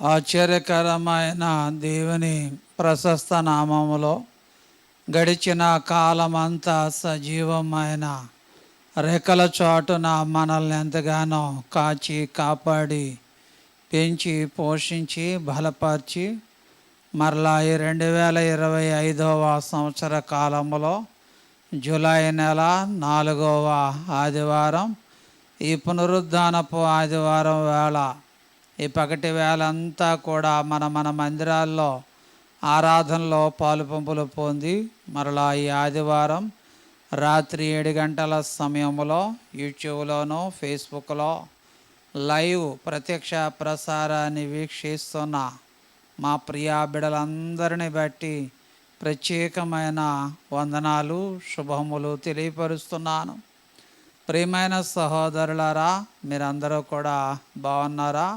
ఆశ్చర్యకరమైన దేవుని ప్రశస్త నామములో గడిచిన కాలమంతా సజీవమైన రెక్కల చోటున మనల్ని ఎంతగానో కాచి కాపాడి పెంచి పోషించి బలపరిచి మరలా ఈ రెండు వేల ఇరవై ఐదవ సంవత్సర కాలంలో జూలై నెల నాలుగవ ఆదివారం ఈ పునరుద్ధానపు ఆదివారం వేళ ఈ పగటి వేళంతా కూడా మన మన మందిరాల్లో ఆరాధనలో పాలు పంపులు పొంది మరలా ఈ ఆదివారం రాత్రి ఏడు గంటల సమయంలో యూట్యూబ్లోనూ ఫేస్బుక్లో లైవ్ ప్రత్యక్ష ప్రసారాన్ని వీక్షిస్తున్న మా ప్రియా బిడలందరిని బట్టి ప్రత్యేకమైన వందనాలు శుభములు తెలియపరుస్తున్నాను. ప్రియమైన సహోదరులారా మీరందరూ కూడా బాగున్నారా?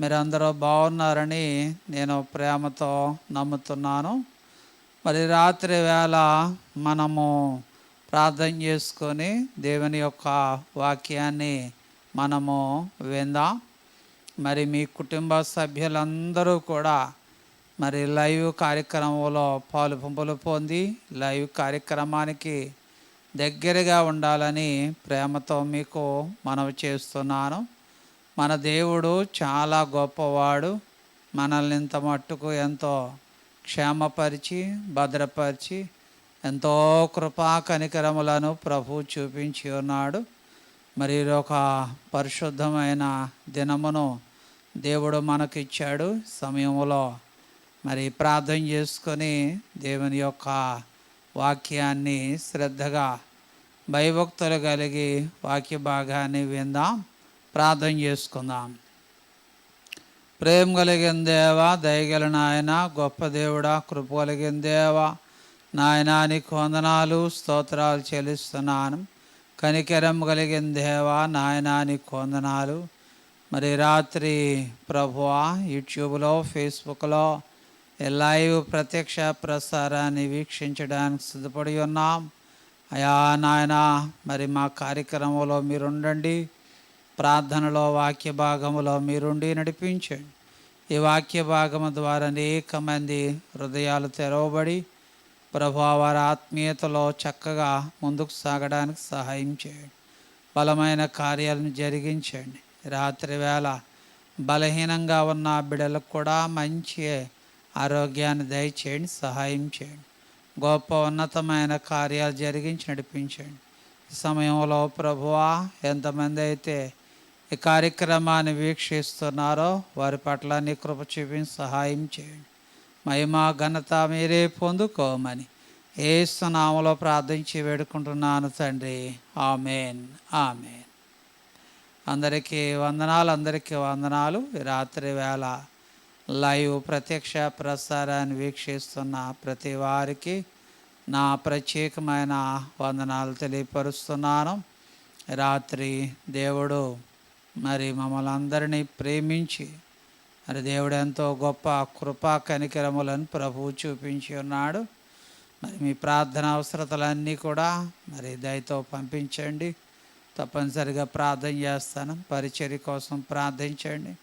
మీరందరూ బాగున్నారని నేను ప్రేమతో నమ్ముతున్నాను. మరి రాత్రి వేళ మనము ప్రార్థన చేసుకొని దేవుని యొక్క వాక్యాన్ని మనము విందాం. మరి మీ కుటుంబ సభ్యులందరూ కూడా మరి లైవ్ కార్యక్రమంలో పాలు పంపులు పొంది లైవ్ కార్యక్రమానికి దగ్గరగా ఉండాలని ప్రేమతో మీకు మనవి చేస్తున్నాను. మన దేవుడు చాలా గొప్పవాడు. మనల్ని ఇంత మట్టుకు ఎంతో క్షేమపరిచి భద్రపరిచి ఎంతో కృపా కనికరములను ప్రభు చూపించి ఉన్నాడు. మరి ఒక పరిశుద్ధమైన దినమును దేవుడు మనకిచ్చాడు. సమయంలో మరి ప్రార్థన చేసుకొని దేవుని యొక్క వాక్యాన్ని శ్రద్ధగా భయభక్తులు కలిగి వాక్య భాగాన్ని విందాం. ప్రార్థన చేసుకుందాం. ప్రేమ కలిగిన దేవా దయగల నాయన గొప్ప దేవుడా కృప కలిగిన దేవా నాయనా నీకు వందనాలు స్తోత్రాలు చెల్లిస్తున్నాను. కనికరం కలిగిన దేవా నాయనా నీకు వందనాలు. మరి రాత్రి ప్రభువా యూట్యూబ్లో ఫేస్బుక్లో లైవ్ ప్రత్యక్ష ప్రసారాన్ని వీక్షించడానికి సిద్ధపడి ఉన్నాం. అయా నాయన మరి మా కార్యక్రమంలో మీరుండండి. ప్రార్థనలో వాక్య భాగములో మీరుండి నడిపించండి. ఈ వాక్య భాగము ద్వారా అనేక మంది హృదయాలు తెరవబడి ప్రభు వారి ఆత్మీయతలో చక్కగా ముందుకు సాగడానికి సహాయం చేయండి. బలమైన కార్యాలను జరిగించండి. రాత్రి వేళ బలహీనంగా ఉన్న బిడ్డలకు కూడా మంచి ఆరోగ్యాన్ని దయచేయండి సహాయం చేయండి. గొప్ప ఉన్నతమైన కార్యాలు జరిగించి నడిపించండి. ఈ సమయంలో ప్రభువా ఎంతమంది అయితే ఈ కార్యక్రమాన్ని వీక్షిస్తున్నారో వారి పట్ల నీ కృప చూపించి సహాయం చేయండి. మహిమా ఘనత మీరే పొందుకోమని ఏసునామలో ప్రార్థించి వేడుకుంటున్నాను తండ్రి. ఆమెన్. ఆమెన్. అందరికీ వందనాలు అందరికీ వందనాలు. రాత్రి వేళ లైవ్ ప్రత్యక్ష ప్రసారాన్ని వీక్షిస్తున్న ప్రతి వారికి నా ప్రత్యేకమైన వందనాలు తెలియపరుస్తున్నాను. రాత్రి దేవుడు మరి మమ్మల్ని అందరినీ ప్రేమించి మరి దేవుడు ఎంతో గొప్ప కృపా కనికరములను ప్రభువు చూపించి ఉన్నాడు. మరి మీ ప్రార్థన అవసరతలన్నీ కూడా మరి దయతో పంపించండి. తప్పనిసరిగా ప్రార్థన చేస్తాను. పరిచర్య కోసం ప్రార్థించండి.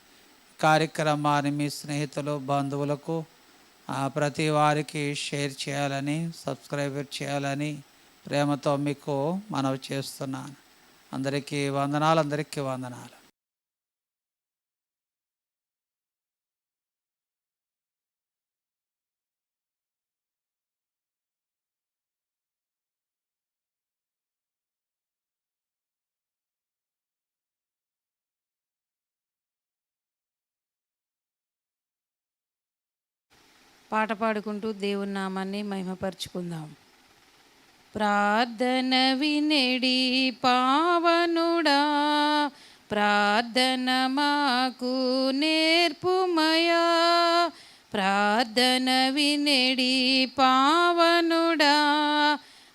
కార్యక్రమాన్ని మీ స్నేహితులు బంధువులకు ప్రతి వారికి షేర్ చేయాలని సబ్స్క్రైబర్ చేయాలని ప్రేమతో మీకు మనవి చేస్తున్నాను. అందరికీ వందనాలు అందరికీ వందనాలు. పాట పాడుకుంటూ దేవుని నామాన్ని మహిమపరుచుకుందాం. ప్రార్థన వినెడి పావనుడా ప్రార్థన మాకు నేర్పుమయా ప్రార్థన వినెడి పావనుడా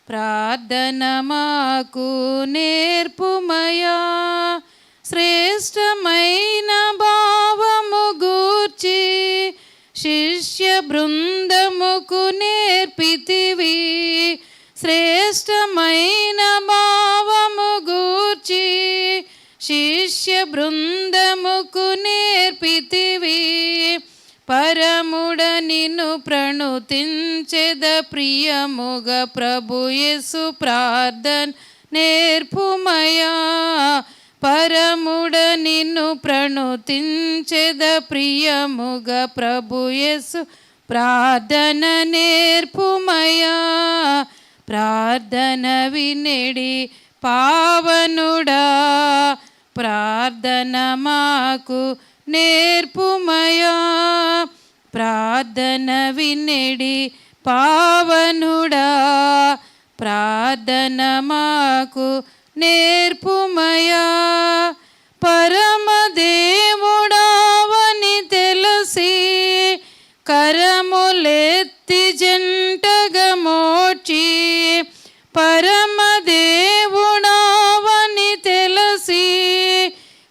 ప్రార్థన మాకు నేర్పుమయా శ్రేష్టమైన బా శిష్య బృందముకు నేర్పితివి. శ్రేష్టమైన భావము గూర్చి శిష్య బృందముకు నేర్పితివి. పరముడ నిన్ను ప్రణుతించెద ప్రియముగ ప్రభుయేసు ప్రార్థన్ నేర్పుమయా. పరముడ నిన్ను ప్రణుతించెద ప్రియముగ ప్రభుయేసు ప్రార్థన నేర్పుమయా ప్రార్థన వినెడి పావనుడా ప్రార్థన మాకు నేర్పుమయా ప్రార్థన వినెడి పావనుడా ప్రార్థన మాకు నేర్పుమయా? పరమదేవుడావని తెలిసి కరములెత్తి జంటగా మోచి పరమదేవుడావని తెలిసి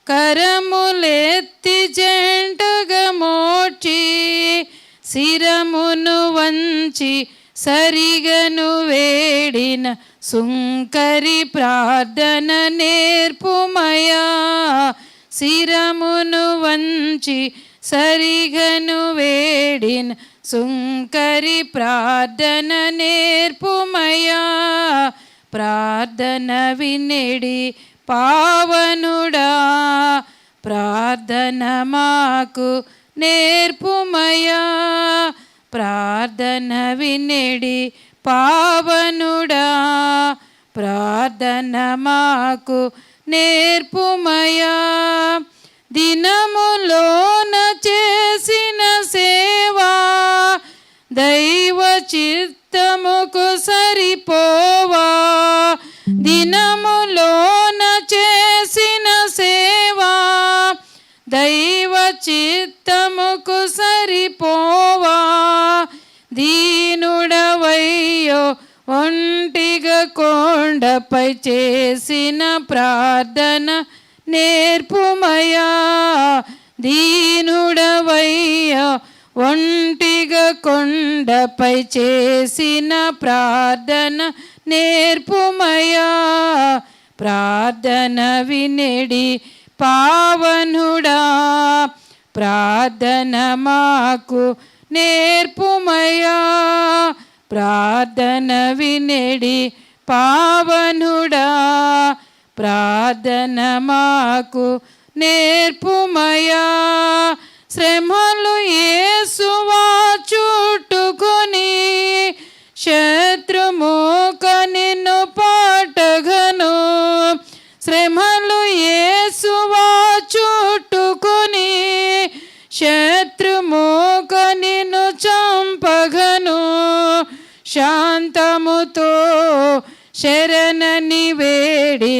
కరములెత్తి జంటగా మోచి శిరమును వంచి సరిగను వేడిన సుంకరి ప్రార్థన నేర్పుమయా. శిరమును వంచి సరిగను వేడిన సుంకరి ప్రార్థన నేర్పుమయా. ప్రార్థన వినిడి పావనుడా. ప్రార్థన మాకు నేర్పుమయా. ప్రార్థన వినిడి పావనుడా ప్రార్థన మాకు నేర్పుమయా. దినములోన చేసిన సేవా దైవ చిత్తముకు సరిపోవా. దినములోన చేసిన సేవా దైవ చిత్తముకు స కొండపై చేసిన ప్రార్థన నేర్పుమయా దీనుడవయ్యా ఒంటిగా కొండపై చేసిన ప్రార్థన నేర్పుమయా ప్రార్థన వినెడి పావనుడా ప్రార్థన మాకు నేర్పుమయా ప్రార్థన వినెడి పావనుడా ప్రార్థన మాకు నేర్పుమయా శ్రమలు ఏసు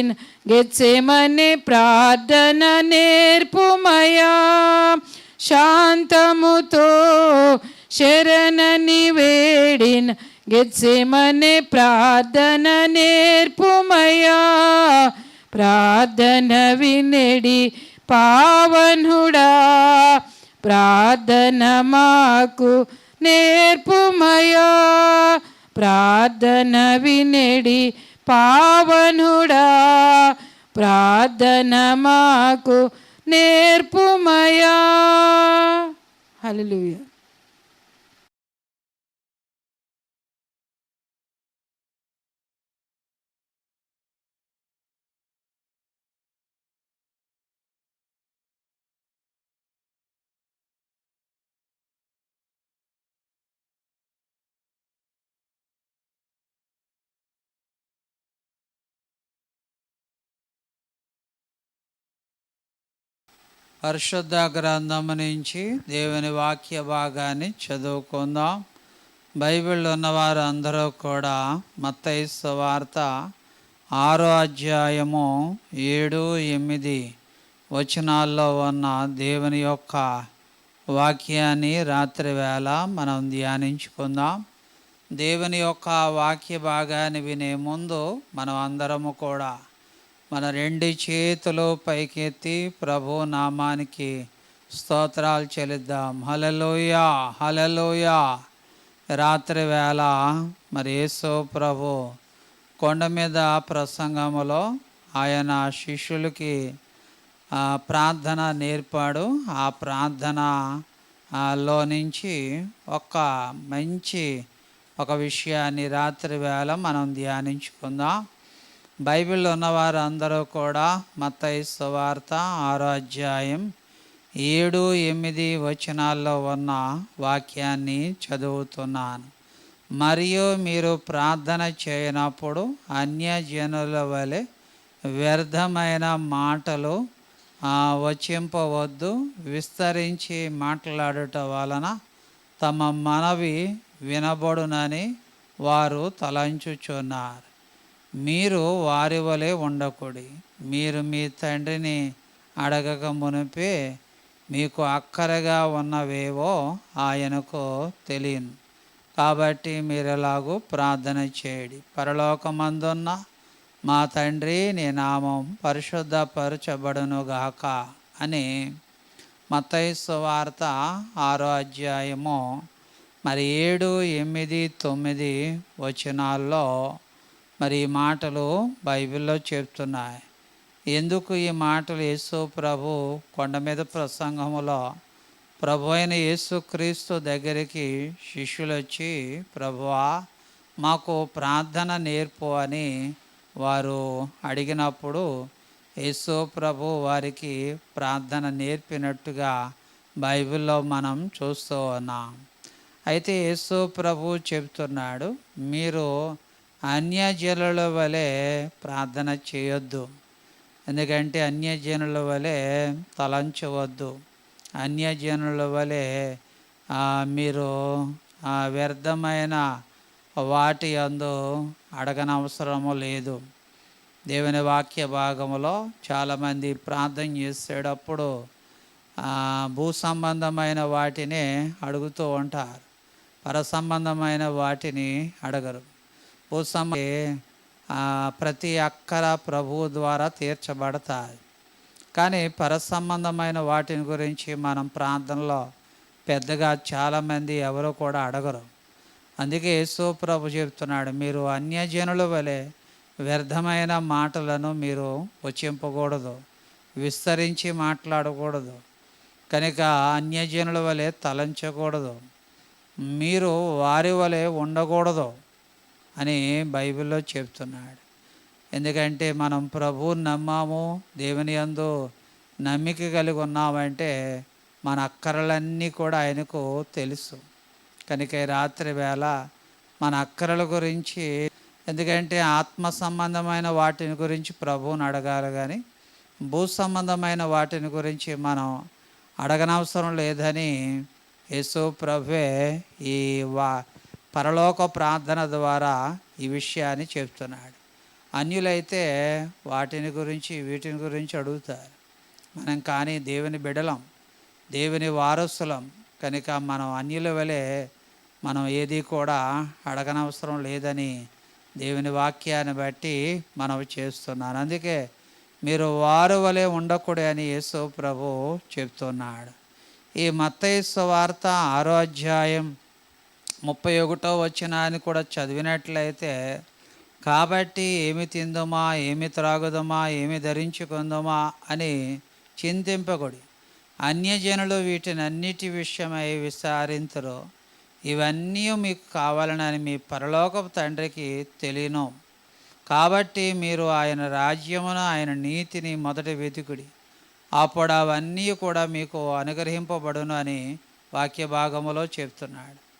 వేడిన్ గెచ్చెమని ప్రార్థన నేర్పుమయా. శాంతముతో శరణని వేడిన్ గెచ్చెమని ప్రార్థన నేర్పుమయా. ప్రార్థన వినడి పావనుడా. ప్రార్థన మాకు నేర్పుమయా. ప్రార్థన వినడి పావనుడా ప్రార్థన మాకు నేర్పుమయా హలో పరిశుద్ధ గ్రంథం నుంచి దేవుని వాక్య భాగాన్ని చదువుకుందాం. బైబిల్ ఉన్నవారు అందరూ కూడా మత్తయి వార్త ఆరో అధ్యాయము ఏడు ఎనిమిది వచనాల్లో ఉన్న దేవుని యొక్క వాక్యాన్ని రాత్రి వేళ మనం ధ్యానించుకుందాం. దేవుని యొక్క వాక్య భాగాన్ని వినే ముందు మనం అందరము కూడా మన రెండు చేతులు పైకెత్తి ప్రభు నామానికి స్తోత్రాలు చెల్లిద్దాం. హలలోయ హలలోయ రాత్రి వేళ మరి యేసు ప్రభు కొండ మీద ప్రసంగములో ఆయన శిష్యులకి ప్రార్థన నేర్పాడు. ఆ ప్రార్థన లో నుంచి ఒక మంచి ఒక విషయాన్ని రాత్రి వేళ మనం ధ్యానించుకుందాం. బైబిల్లో ఉన్నవారు అందరూ కూడా మత్తయి సువార్త ఆరో అధ్యాయం ఏడు ఎనిమిది వచనాల్లో ఉన్న వాక్యాన్ని చదువుతున్నాను. మరియు మీరు ప్రార్థన చేయనప్పుడు అన్యజనుల వలె వ్యర్థమైన మాటలు వచ్చింపవద్దు వచింపవద్దు విస్తరించి మాట్లాడుట వలన తమ మనవి వినబడునని వారు తలంచుచున్నారు. మీరు వారి వలె ఉండకూడి. మీరు మీ తండ్రిని అడగక మునిపే మీకు అక్కరగా ఉన్నవేవో ఆయనకు తెలియను. కాబట్టి మీరు ఎలాగూ ప్రార్థన చేయడి. పరలోకమందున్న మా తండ్రి నీ నామం పరిశుద్ధపరచబడునుగాక అని మత్తయి వార్త ఆరో అధ్యాయము మరి ఏడు ఎనిమిది తొమ్మిది వచనాల్లో మరి ఈ మాటలు బైబిల్లో చెప్తున్నాయి. ఎందుకు ఈ మాటలు యేసు ప్రభు కొండ మీద ప్రసంగములో ప్రభు అయిన యేసుక్రీస్తు దగ్గరికి శిష్యులు వచ్చి ప్రభువా మాకు ప్రార్థన నేర్పు అని వారు అడిగినప్పుడు యేసు ప్రభు వారికి ప్రార్థన నేర్పినట్టుగా బైబిల్లో మనం చూస్తూ ఉన్నాం. అయితే యేసు ప్రభు చెప్తున్నాడు మీరు అన్యజనుల వలె ప్రార్థన చేయొద్దు. ఎందుకంటే అన్యజనుల వలె తలంచవద్దు. అన్యజనుల వలె మీరు వ్యర్థమైన వాటి అందు అడగనవసరము లేదు. దేవుని వాక్య భాగంలో చాలామంది ప్రార్థన చేసేటప్పుడు భూ సంబంధమైన వాటిని అడుగుతూ ఉంటారు. పర సంబంధమైన వాటిని అడగరు. భూ ప్రతి అక్కర ప్రభువు ద్వారా తీర్చబడతాయి. కానీ పరసంబంధమైన వాటిని గురించి మనం ప్రాంతంలో పెద్దగా చాలామంది ఎవరు కూడా అడగరు. అందుకే యేసు ప్రభు చెప్తున్నాడు మీరు అన్యజనుల వలె వ్యర్థమైన మాటలను మీరు వచ్చింపకూడదు విస్తరించి మాట్లాడకూడదు కనుక అన్యజనుల వలె తలంచకూడదు మీరు వారి వలె ఉండకూడదు అని బైబిల్లో చెప్తున్నాడు. ఎందుకంటే మనం ప్రభువుని నమ్మాము దేవుని యందు నమ్మిక కలిగి ఉన్నామంటే మన అక్కరలన్నీ కూడా ఆయనకు తెలుసు. కనుక రాత్రి వేళ మన అక్కరల గురించి ఎందుకంటే ఆత్మ సంబంధమైన వాటిని గురించి ప్రభువుని అడగాలి కానీ భూ సంబంధమైన వాటిని గురించి మనం అడగనవసరం లేదని యేసు ప్రభువే ఈ వా పరలోక ప్రార్థన ద్వారా ఈ విషయాన్ని చెప్తున్నాడు. అన్యులైతే వాటిని గురించి వీటిని గురించి అడుగుతారు. మనం కానీ దేవుని బిడలం దేవుని వారసులం కనుక మనం అన్యుల వలె మనం ఏది కూడా అడగనవసరం లేదని దేవుని వాక్యాన్ని బట్టి మనం చేస్తున్నాను. అందుకే మీరు వారు వలె ఉండకూడదు అని యేసు ప్రభు చెప్తున్నాడు. ఈ మత్తయి వార్త ఆరో అధ్యాయం ముప్పై ఒకటో వచ్చినాన్ని కూడా చదివినట్లయితే కాబట్టి ఏమి తిందుమా ఏమి త్రాగుదమా ఏమి ధరించుకుందామా అని చింతింపకుడి. అన్యజనులు వీటిని అన్నిటి విషయమై విచారించరు ఇవన్నీ మీకు కావాలని మీ పరలోకపు తండ్రికి తెలియను. కాబట్టి మీరు ఆయన రాజ్యమును ఆయన నీతిని మొదట వెతుకుడి. అప్పుడు అవన్నీ కూడా మీకు అనుగ్రహింపబడును అని వాక్య భాగములో చెప్తున్నాడు.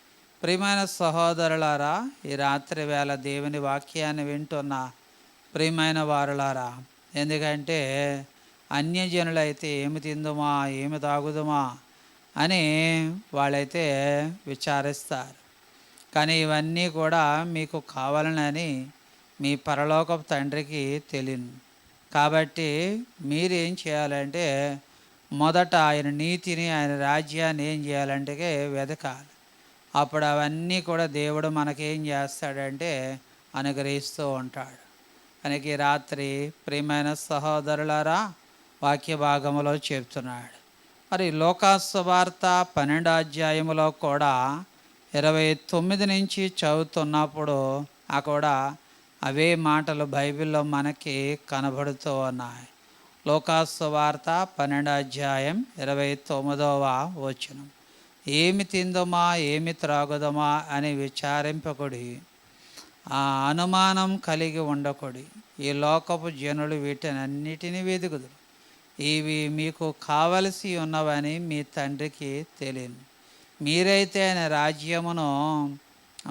ప్రియమైన సహోదరులారా ఈ రాత్రి వేళ దేవుని వాక్యాన్ని వింటున్న ప్రియమైన వారులారా ఎందుకంటే అన్యజనులైతే ఏమి తిందుమా ఏమి తాగుదుమా అని వాళ్ళైతే విచారిస్తారు. కానీ ఇవన్నీ కూడా మీకు కావాలని మీ పరలోకపు తండ్రికి తెలియను. కాబట్టి మీరేం చేయాలంటే మొదట ఆయన నీతిని ఆయన రాజ్యాన్ని ఏం చేయాలంటే వెతకాలి అప్పుడు అవన్నీ కూడా దేవుడు మనకేం చేస్తాడంటే అనుగ్రహిస్తూ ఉంటాడు. మనకి రాత్రి ప్రియమైన సహోదరులారా వాక్య భాగములో చెప్తున్నాడు. మరి లోకాసువార్త పన్నెండు అధ్యాయములో కూడా ఇరవై తొమ్మిది నుంచి చదువుతున్నప్పుడు ఆ కూడా అవే మాటలు బైబిల్లో మనకి కనబడుతూ ఉన్నాయి. లోకాసువార్త పన్నెండు అధ్యాయం ఇరవై తొమ్మిదవ వచనం. ఏమి తిందమా ఏమి త్రాగుదమా అని విచారింపకుడి. ఆ అనుమానం కలిగి ఉండకుడి. ఈ లోకపు జనులు వీటినన్నిటినీ వెదుగుదురు ఇవి మీకు కావలసి ఉన్నవని మీ తండ్రికి తెలియను. మీరైతే ఆయన రాజ్యమును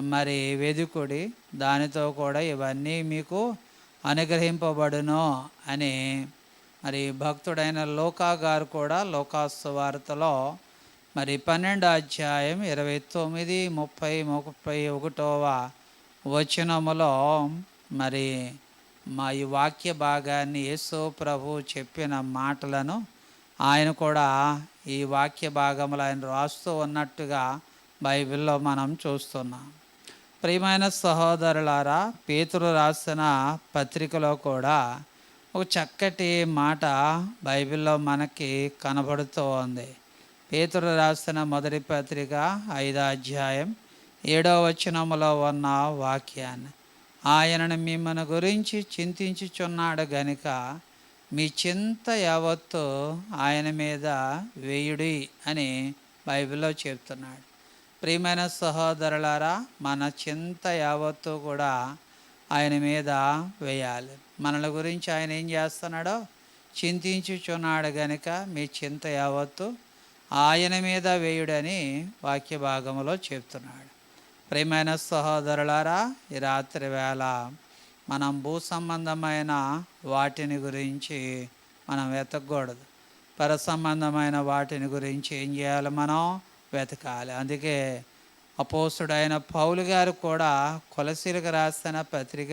మరి వెదుకుడి దానితో కూడా ఇవన్నీ మీకు అనుగ్రహింపబడును అని మరి భక్తుడైన లోకా గారు కూడా లోకాసు వార్తలో మరి పన్నెండు అధ్యాయం ఇరవై తొమ్మిది ముప్పై ముప్పై ఒకటవ వచనములో మరి మా ఈ వాక్య భాగాన్ని యేసు ప్రభు చెప్పిన మాటలను ఆయన కూడా ఈ వాక్య భాగములు ఆయన రాస్తూ ఉన్నట్టుగా బైబిల్లో మనం చూస్తున్నాం. ప్రియమైన సహోదరులారా పేతురు రాసిన పత్రికలో కూడా ఒక చక్కటి మాట బైబిల్లో మనకి కనబడుతూ ఉంది. పేతురు రాసిన మొదటి పత్రిక ఐదో అధ్యాయం ఏడో వచనములో ఉన్న వాక్యాన్ని. ఆయనను మిమ్మల్ని గురించి చింతించుచున్నాడు గనుక మీ చింత యావత్తు ఆయన మీద వేయుడి అని బైబిల్లో చెప్తున్నాడు. ప్రియమైన సహోదరులారా మన చింత యావత్తు కూడా ఆయన మీద వేయాలి. మనల గురించి ఆయన ఏం చేస్తున్నాడో చింతించుచున్నాడు గనుక మీ చింత యావత్తు ఆయన మీద వేయుడని వాక్య భాగంలో చెప్తున్నాడు ప్రేమైన సహోదరులారా ఈ రాత్రి వేళ మనం భూ సంబంధమైన వాటిని గురించి మనం వెతకూడదు పర సంబంధమైన వాటిని గురించి ఏం చేయాలి మనం? వెతకాలి. అందుకే అపోసుడైన పౌలు గారు కూడా కొలసీలకు రాసిన పత్రిక